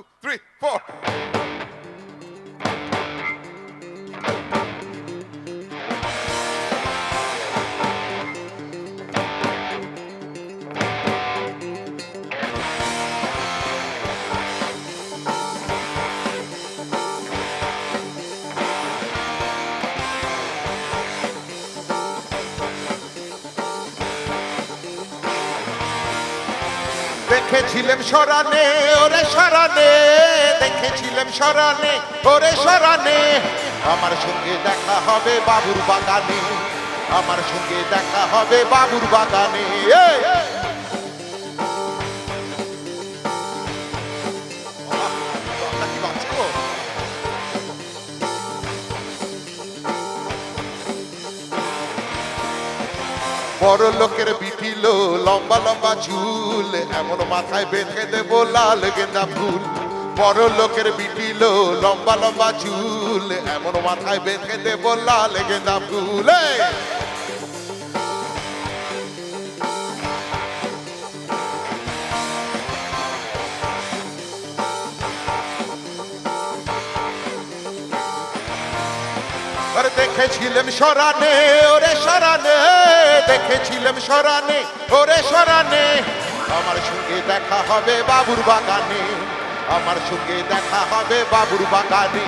two, three. দেখেছিলাম সরানে ওরে সরানে দেখেছিলেন সরানে ওরে সরানে আমার সঙ্গে দেখা হবে বাবুর বাগানে, আমার সঙ্গে দেখা হবে বাবুর বাগানে। বড় লোকের বিটিল লম্বা লম্বা ঝুল, এমন মাথায় বেঁধে দেবো লাল গেঁদা ফুল। বড় লোকের বিটিল লম্বা লম্বা ঝুল, এমন মাথায় বেঁধে দেবো লাল গেঁদা ফুল। এই! আরে দেখেছিলাম সরানে, ওরে সরানে, দেখেছিলাম সরানে, ওরে সরানে। আমার সঙ্গে দেখা হবে বাবুর বাগানে, আমার সঙ্গে দেখা হবে বাবুর বাগানে।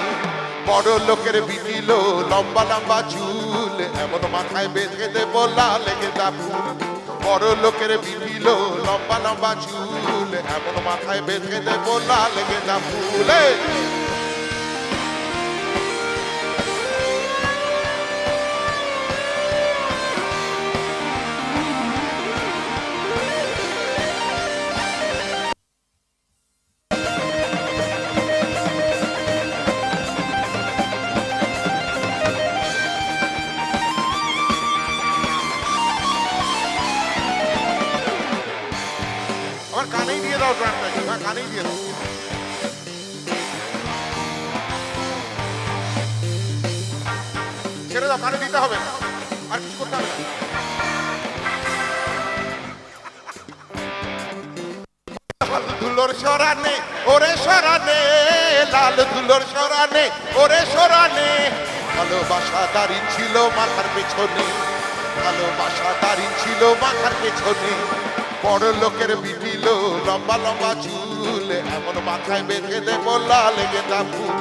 বড় লোকের বিটিল লম্বা লম্বা চুল, এমন মাথায় বেঁধে দেবো লাল গেঁদা ফুল। বড় লোকের বিটিল লম্বা লম্বা চুল, এমন মাথায় বেঁধে দেবো লাল গেঁদা ফুল। আমার কানেই দিয়ে দাও ড্রামটা হ্যাঁ কানেই দিয়ে দাও। ছেড়ে দাও, কানে দিতে হবে না। আর কিছু করতে হবে না। ধুলোর সরানে, ওরে সরানে, লাল ওরে সরানে। ভালোবাসা দাঁড়িয়ে ছিল মাথার পেছনে, ভালোবাসা দাঁড়িয়ে ছিল মাথার পেছনে। বড় লোকের বিটিল লম্বা লম্বা চুল, এমন মাথায় বেঁধে দেব লাল গেঁদা ফুল।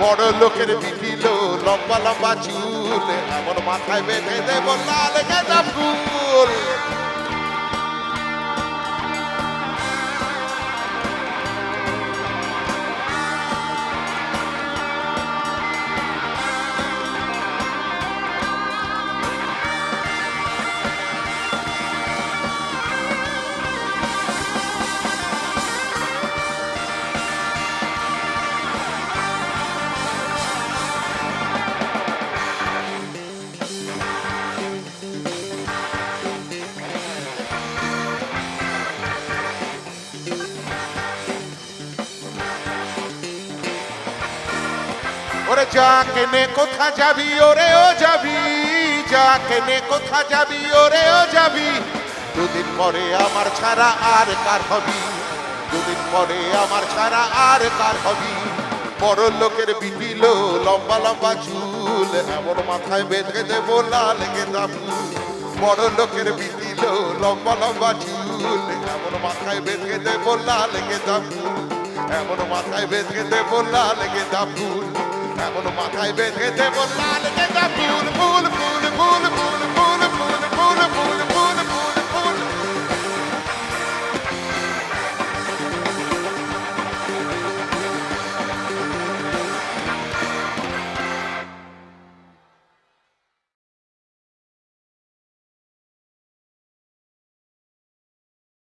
বড় লোকের বিটিল লম্বা লম্বা চুল, এমন মাথায় বেঁধে দেব লাল গেঁদা ফুল। ওরে যা কেনে কোথা যাবি? ওরে ও যাবি। যা কেনে কোথা যাবি? ওরে ও যাবি। দুদিন পরে আমার ছাড়া আর কার হবি? দুদিন পরে আমার ছাড়া আর কার হবি? বড় লোকের বিটিল লম্বা লম্বা চুল, এমন মাথায় বেঁধে দেবো লাল গেঁদা ফুল বড় লোকের বিটিল লম্বা লম্বা চুল, এমন মাথায় বেঁধে দেবো লাল গেঁদা ফুল এমন মাথায় বেঁধে দেবো লাল গেঁদা ফুল এখনও মাথায় বেঁধেছে বললাল যেটা ফুল ফুল ফুল ফুল ফুল ফুল ফুল ফুল ফুল